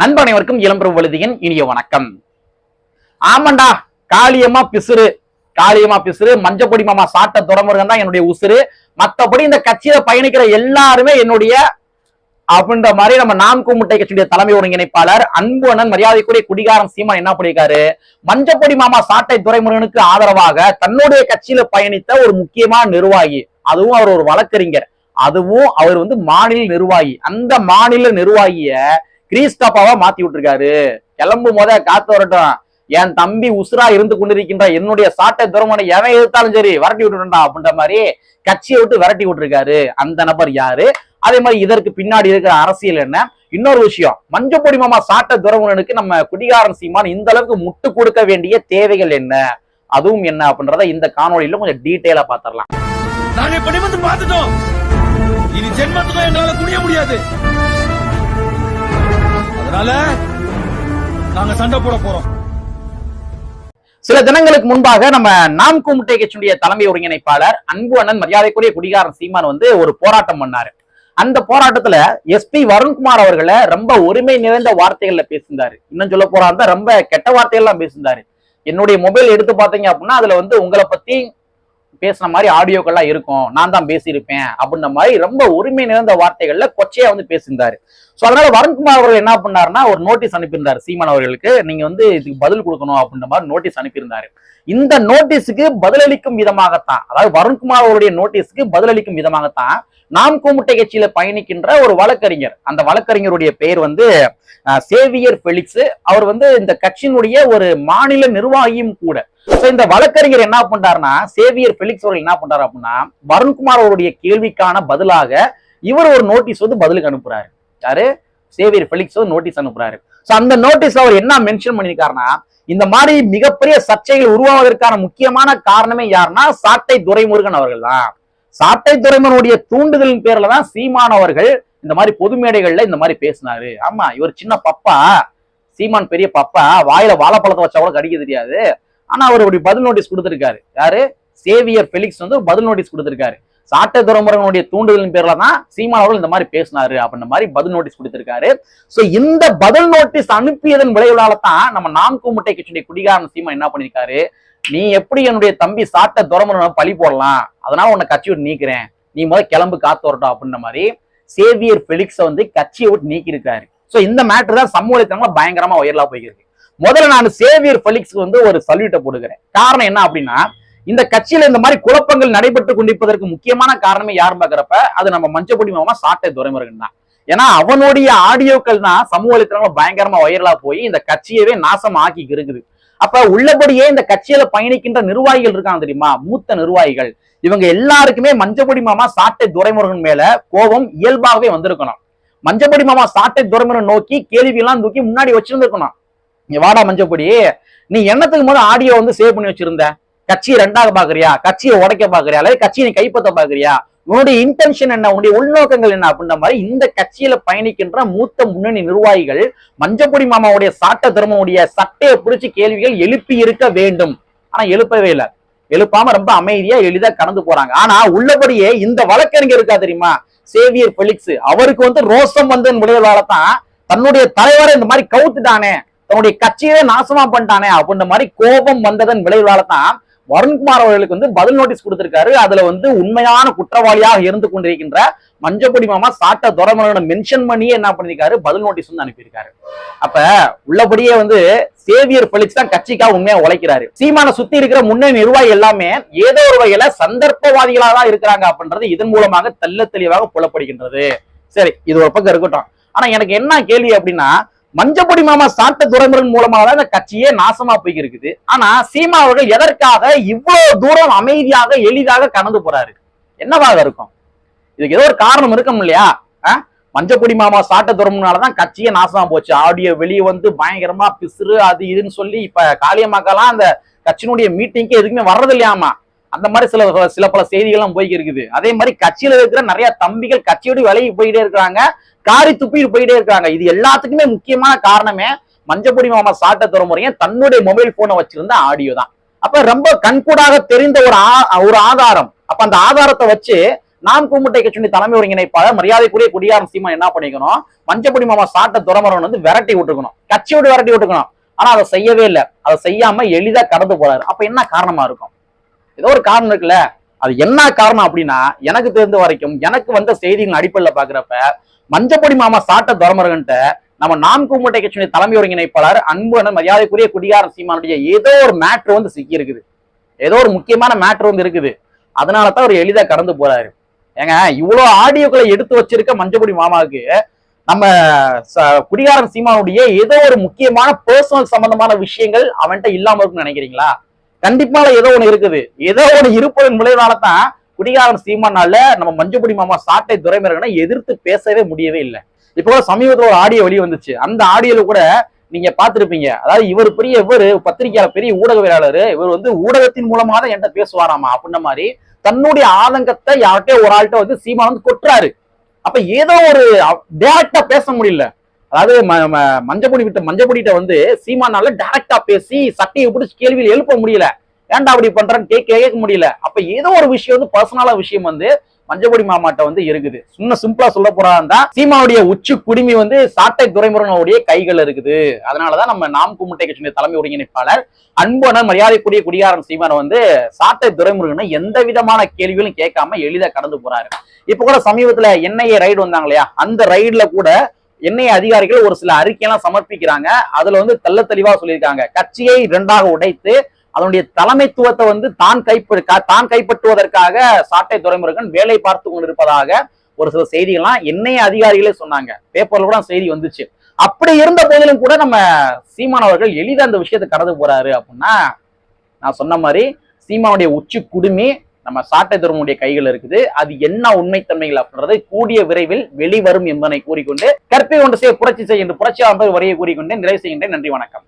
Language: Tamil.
நண்பன் அனைவருக்கும் இளம்பரம் வழுதியின் இனிய வணக்கம். ஆமாண்டா காளியம்மா பிசுறு. காளியம்மா பிசுறு மஞ்சப்பொடி மாமா சாட்ட துறமுருகன் தான் என்னுடைய உசுறு. மத்தபடி இந்த கட்சியில பயணிக்கிற எல்லாருமே என்னுடைய அப்படின்ற மாதிரி நம்ம நாம் கும்முட்டை கட்சியுடைய தலைமை ஒருங்கிணைப்பாளர் அன்பு அண்ணன் மரியாதைக்குரிய குடிகாரம் சீமான் என்ன பண்ணிருக்காரு மஞ்சப்பொடி மாமா சாட்டை துரைமுருகனுக்கு ஆதரவாக தன்னுடைய கட்சியில பயணித்த ஒரு முக்கியமான நிர்வாகி. அதுவும் அவர் ஒரு வழக்கறிஞர். அதுவும் அவர் வந்து மாநில நிர்வாகி. அந்த மாநில நிர்வாகிய கிரீஸ்டாப்பாவா மாத்தி விட்டுருக்காரு. கிளம்பும் போத காத்து வரட்டும். என் தம்பி உசுரா இருந்து கொண்டிருக்கின்ற. என்னுடைய சாட்டை துரமனை எவன் எதிர்த்தாலும் சரி விரட்டி விட்டுட்டா அப்படின்ற மாதிரி கட்சியை விட்டு விரட்டி விட்டுருக்காரு. அந்த நபர் யாரு? அதே மாதிரி இதற்கு பின்னாடி இருக்கிற அரசியல் என்ன? இன்னொரு விஷயம். மஞ்சப்பொடி மாமா சாட்ட துரமுனனுக்கு நம்ம குடிகாரன் சீமான் இந்த அளவுக்கு முட்டு கொடுக்க வேண்டிய தேவைகள் என்ன? அதுவும் என்ன அப்படின்றத இந்த காணொலியில கொஞ்சம் டீட்டெயிலா பாத்திரலாம் நாங்க இப்ப பார்த்துட்டோம். இனி ஜென்மத்துக்கும் எங்களால முடியாது. அதனால நாங்க சண்டை போட போறோம். சில தினங்களுக்கு முன்பாக நம்ம நாம் கும்பிட்டை கட்சியுடைய தலைமை ஒருங்கிணைப்பாளர் அன்பு அண்ணன் மரியாதைக்குரிய குடிகாரன் சீமான் வந்து ஒரு போராட்டம் பண்ணாரு. அந்த போராட்டத்துல எஸ்பி வருண்குமார் அவர்களை ரொம்ப ஒருமை நிறைந்த வார்த்தைகள்ல பேசியிருந்தாரு. இன்னும் சொல்ல போறாருந்தா ரொம்ப கெட்ட வார்த்தைகள்லாம் பேசியிருந்தாரு. என்னுடைய மொபைல் எடுத்து பார்த்தீங்க அப்படின்னா அதுல வந்து உங்களை பத்தி பேசின மாதிரி ஆடியோக்கள்லாம் இருக்கும். நான் தான் பேசியிருப்பேன் அப்படின்ற மாதிரி ரொம்ப உரிமை நிறைந்த வார்த்தைகள்ல கொச்சையா வந்து பேசியிருந்தாரு. ஸோ அதனால வருண்குமார் அவர்கள் என்ன பண்ணாருன்னா ஒரு நோட்டீஸ் அனுப்பியிருந்தார். சீமான் அவர்களுக்கு நீங்க வந்து இதுக்கு பதில் கொடுக்கணும் அப்படின்ற மாதிரி நோட்டீஸ் அனுப்பியிருந்தாரு. இந்த நோட்டீஸுக்கு பதிலளிக்கும் விதமாகத்தான் அதாவது வருண்குமார் அவருடைய நோட்டீஸுக்கு பதிலளிக்கும் விதமாகத்தான் நாம் கூமுட்டை கட்சியில பயணிக்கின்ற ஒரு வழக்கறிஞர் அந்த வழக்கறிஞருடைய பெயர் வந்து சேவியர் பெலிக்ஸ் அவர் வந்து இந்த கட்சியினுடைய ஒரு மாநில நிர்வாகியும் கூட So, இந்த வழக்கறிஞர் என்ன பண்றாருன்னா சேவியர் பெலிக்ஸ் அவர்கள் என்ன பண்றாரு அப்படின்னா வருண்குமார் அவருடைய கேள்விக்கான பதிலாக இவர் ஒரு நோட்டீஸ் வந்து பதிலுக்கு அனுப்புறாரு. யாரு? சேவியர் பெலிக்ஸ் வந்து நோட்டீஸ் அனுப்புறாரு. சோ அந்த நோட்டீஸ் அவர் என்ன மென்ஷன் பண்ணிருக்காருன்னா இந்த மாதிரி மிகப்பெரிய சர்ச்சைகள் உருவாவதற்கான முக்கியமான காரணமே யாருன்னா சாட்டை துரைமுருகன் அவர்கள் தான். சாட்டை துரைமுருகனுடைய தூண்டுதலின் பேர்ல தான் சீமான் அவர்கள் இந்த மாதிரி பொது மேடைகள்ல இந்த மாதிரி பேசினாரு. ஆமா இவர் சின்ன பப்பா. சீமான் பெரிய பப்பா. வாயில வாழைப்பழத்தை வச்சா கூட கடிக்க தெரியாது. ஆனா அவர் அப்படி பதில் நோட்டீஸ் கொடுத்திருக்காரு. யாரு? சேவியர் பெலிக்ஸ் வந்து ஒரு பதில் நோட்டீஸ் கொடுத்திருக்காரு. சாட்டை துறைமுருகனுடைய தூண்டுதலின் பேர்ல தான் சீமான் அவர்கள் இந்த மாதிரி பேசினாரு அப்படின்ற மாதிரி பதில் நோட்டீஸ் கொடுத்திருக்காரு. சோ இந்த பதில் நோட்டீஸ் அனுப்பியதன் விளைவுகளால தான் நம்ம நாம் கூமுட்டை கட்சியுடைய குடிகாரன் சீமான் என்ன பண்ணிருக்காரு? நீ எப்படி என்னுடைய தம்பி சாட்டை துறைமுருகனை பழி போடலாம்? அதனால உன்னை கட்சி விட்டு நீக்கிறேன். நீ முதல்ல கிளம்பு காத்து வரட்டும் அப்படின்ற மாதிரி சேவியர் பெலிக்ஸ வந்து கட்சியை விட்டு நீக்கியிருக்காரு. ஸோ சோ இந்த மேட்டர் தான் சமூகத்தனமா பயங்கரமா உயர்லா போய்க்கிருக்கு. முதல்ல நான் சேவியர் பெலிக்ஸ்க்கு வந்து ஒரு சல்யூட்டை போடுகிறேன். காரணம் என்ன அப்படின்னா இந்த கட்சியில இந்த மாதிரி குழப்பங்கள் நடைபெற்று கொண்டிருப்பதற்கு முக்கியமான காரணமே யார் பாக்குறப்ப அது நம்ம மஞ்சப்பொடி மாமா சாட்டை துரைமுருகன் தான். ஏன்னா அவனுடைய ஆடியோக்கள் தான் சமூக வலைத்தளங்கள் பயங்கரமா வைரலா போய் இந்த கட்சியவே நாசம் ஆக்கி இருக்குது அப்ப உள்ளபடியே இந்த கட்சியில பயணிக்கின்ற நிர்வாகிகள் இருக்காங்க தெரியுமா? மூத்த நிர்வாகிகள். இவங்க எல்லாருக்குமே மஞ்சப்பொடி மாமா சாட்டை துரைமுருகன் மேல கோபம் இயல்பாகவே வந்திருக்கணும். மஞ்சப்பொடி மாமா சாட்டை துரைமுருகன் நோக்கி கேள்வி எல்லாம் தூக்கி முன்னாடி வச்சிருந்திருக்கணும். இங்க வாடா மஞ்சப்படி. நீ என்னத்துக்கு முதல்ல ஆடியோ வந்து சேவ் பண்ணி வச்சிருந்த? கட்சியை ரெண்டாக பாக்குறியா? கட்சியை உடைக்க பாக்குறியா? அல்லது கட்சியை நீ கைப்பற்ற பாக்குறியா? உன்னுடைய இன்டென்ஷன் என்ன? உன்னுடைய உள்நோக்கங்கள் என்ன? அப்படின்ற மாதிரி இந்த கட்சியில பயணிக்கின்ற மூத்த முன்னணி நிர்வாகிகள் மஞ்சப்பொடி மாமாவுடைய சாட்ட திருமவுடைய சட்டையை பிடிச்சி கேள்விகள் எழுப்பி இருக்க வேண்டும். ஆனா எழுப்பவே இல்லை. எழுப்பாம ரொம்ப அமைதியா எளிதா கடந்து போறாங்க. ஆனா உள்ளபடியே இந்த வழக்கறிஞர் இருக்கா தெரியுமா? சேவியர் பெலிக்ஸ் அவருக்கு வந்து ரோசம் வந்து விளைவுனால தான் தன்னுடைய தலைவரை இந்த மாதிரி கவுத்துட்டானே. தன்னுடைய கட்சியவே நாசமா பண்ணிட்டானே அப்படின்ற மாதிரி கோபம் வந்ததன் விளைவால தான் வருண்குமார் அவர்களுக்கு வந்து பதில் நோட்டீஸ் கொடுத்திருக்காரு. அதுல வந்து உண்மையான குற்றவாளியாக இருந்து கொண்டிருக்கின்ற மஞ்சப்பொடி மாமா சாட்ட துறமரனை மென்ஷன் பண்ணியே என்ன பண்ணிருக்காரு? பதில் நோட்டீஸ் வந்து அனுப்பியிருக்காரு. அப்ப உள்ளபடியே வந்து சேவியர் பெலிக்ஸ் தான் கட்சிக்காக உண்மையா உழைக்கிறாரு. சீமான சுத்தி இருக்கிற முன்னணி நிர்வாகி எல்லாமே ஏதோ ஒரு வகையில சந்தர்ப்பவாதிகளாக தான் இருக்கிறாங்க அப்படின்றது இதன் மூலமாக தெள்ள தெளிவாக புலப்படுகின்றது. சரி இது ஒரு பக்கம் இருக்கட்டும். ஆனா எனக்கு என்ன கேள்வி அப்படின்னா மஞ்சப்பொடி மாமா சாட்ட துறைமுருகன் மூலமாக தான் இந்த கட்சியே நாசமா போய் இருக்குது ஆனா சீமா அவர்கள் எதற்காக இவ்வளவு தூரம் அமைதியாக எளிதாக கடந்து போறாரு? என்னவாக இருக்கும்? இதுக்கு ஏதோ ஒரு காரணம் இருக்கும் இல்லையா? ஆ? மஞ்சப்பொடி மாமா சாட்ட துறமுனாலதான் கட்சியே நாசமா போச்சு. ஆடியோ வெளியே வந்து பயங்கரமா பிசுறு அது இதுன்னு சொல்லி இப்ப காளியம்மாக்கெல்லாம் அந்த கட்சியினுடைய மீட்டிங்க்கு எதுக்குமே வர்றது இல்லையாமா அந்த மாதிரி சில சில பல செய்திகள்லாம் போய்க்கு இருக்குது. அதே மாதிரி கட்சியில இருக்கிற நிறைய தம்பிகள் கட்சியோடு விலகி போயிட்டே இருக்கிறாங்க. காரி துப்பிட்டு போயிட்டே இருக்காங்க இது எல்லாத்துக்குமே முக்கியமான காரணமே மஞ்சப்பொடி மாமா சாட்ட துறமுறையும் தன்னுடைய மொபைல் போனை வச்சிருந்த ஆடியோ தான். அப்ப ரொம்ப கண்கூடாக தெரிந்த ஒரு ஆ- ஒரு ஆதாரம். அப்ப அந்த ஆதாரத்தை வச்சு நாம் கூமுட்டை கட்சியினுடைய தலைமை ஒருங்கிணைப்பாளர் மரியாதைக்குரிய குடியாரம் சீமா என்ன பண்ணிக்கணும்? மஞ்சப்பொடி மாமா சாட்ட துறமரன் வந்து விரட்டி விட்டுக்கணும் கட்சியோடு விரட்டி விட்டுக்கணும். ஆனா அதை செய்யவே இல்லை. அதை செய்யாம எளிதா கடந்து போறாரு. அப்ப என்ன காரணமா இருக்கும்? ஏதோ ஒரு காரணம் இருக்குல்ல? அது என்ன காரணம் அப்படின்னா எனக்கு தெரிந்த வரைக்கும் எனக்கு வந்த செய்திகள் அடிப்படையில் பாக்குறப்ப மஞ்சப்பொடி மாமா சாட்ட துறமரகன்ட்ட நம்ம நாம் கூமுட்டை கட்சியினுடைய தலைமை ஒருங்கிணைப்பாளர் அன்பு அண்ணன் மரியாதைக்குரிய குடியாரம் சீமானுடைய ஏதோ ஒரு மேட்ரு வந்து சிக்கி இருக்குது ஏதோ ஒரு முக்கியமான மேட்ரு வந்து இருக்குது. அதனால தான் அவர் எளிதா கடந்து போறாரு. ஏங்க இவ்வளவு ஆடியோக்களை எடுத்து வச்சிருக்க மஞ்சப்பொடி மாமாவுக்கு நம்ம ச- குடிகாரன் சீமானுடைய ஏதோ ஒரு முக்கியமான பர்சனல் சம்பந்தமான விஷயங்கள் அவன்கிட்ட இல்லாம இருக்குன்னு நினைக்கிறீங்களா? கண்டிப்பால ஏதோ ஒண்ணு இருக்குது. ஏதோ ஒண்ணு இருப்பதன் விளைவால தான் குடிகாரன் சீமானால நம்ம மஞ்சப்பொடி மாமா சாட்டை துரைமுருகனை எதிர்த்து பேசவே முடியவே இல்லை. இப்போ கூட சமீபத்துல ஒரு ஆடியோ வெளியே வந்துச்சு. அந்த ஆடியோல கூட நீங்க பார்த்திருப்பீங்க. அதாவது இவர் பெரிய இவர் பத்திரிகையாளர் பெரிய ஊடகவியலாளர் இவர் வந்து ஊடகத்தின் மூலமா தான் என்கிட்ட பேசுவாராமா அப்படின்ன மாதிரி தன்னுடைய ஆதங்கத்தை யார்கிட்டயோ ஒரு ஆள்கிட்ட வந்து சீமா வந்து கொட்டுறாரு. அப்ப ஏதோ ஒரு டேரக்டா பேச முடியல. அதாவது ம- ம- மஞ்சப்பொடி விட்ட மஞ்சப்பொடிட்ட வந்து சீமானால டைரக்டா பேசி சட்டையை பிடிச்சி கேள்வியில் எழுப்ப முடியல. ஏன்டா அப்படி பண்றேன்னு கேட்க கேட்க முடியல. அப்ப ஏதோ ஒரு விஷயம் வந்து பர்சனலா விஷயம் வந்து மஞ்சப்பொடி மாமாட்ட வந்து இருக்குது. சும்மா சிம்பிளா சொல்ல போறாருந்தா சீமாவுடைய உச்சி குடுமி வந்து சாட்டை துரைமுருகனுடைய கைகள் இருக்குது. அதனாலதான் நம்ம நாம் கும்முட்டை கட்சியினுடைய தலைமை ஒருங்கிணைப்பாளர் அன்பான மரியாதைக்குரிய குடியாரன் சீமானை வந்து சாட்டை துரைமுருகனை எந்த விதமான கேள்விகளும் கேட்காம எளிதா கடந்து போறாரு. இப்ப கூட சமீபத்துல என்ஐஏ ரைடு வந்தாங்க இல்லையா? அந்த ரைடுல கூட என்ஐ அதிகாரிகள் ஒரு சில அறிக்கையெல்லாம் சமர்ப்பிக்கிறாங்க. அதுல வந்து தெள்ள தெளிவா சொல்லியிருக்காங்க. கட்சியை இரண்டாக உடைத்து அதனுடைய தலைமைத்துவத்தை வந்து தான் கைப்ப தான் கைப்பற்றுவதற்காக சாட்டை துறைமுருகன் வேலை பார்த்து கொண்டிருப்பதாக ஒரு சில செய்திகள்லாம் என்ஐ அதிகாரிகளே சொன்னாங்க. பேப்பர்ல கூட செய்தி வந்துச்சு. அப்படி இருந்த போதிலும் கூட நம்ம சீமான் அவர்கள் எளிதா அந்த விஷயத்தை கடந்து போறாரு அப்படின்னா நான் சொன்ன மாதிரி சீமானுடைய உச்சி குடுமி நம்ம சாட்டை துறமுடைய கைகள் இருக்குது. அது என்ன உண்மைத்தன்மைகள் அப்படின்றது கூடிய விரைவில் வெளிவரும் என்பதனை கூறிக்கொண்டு கற்பை கொண்டு செய்ய புரட்சி செய்ய என்று புரட்சியாளர் வரையை கூறிக்கொண்டு நிறைவு செய்கின்றேன். நன்றி வணக்கம்.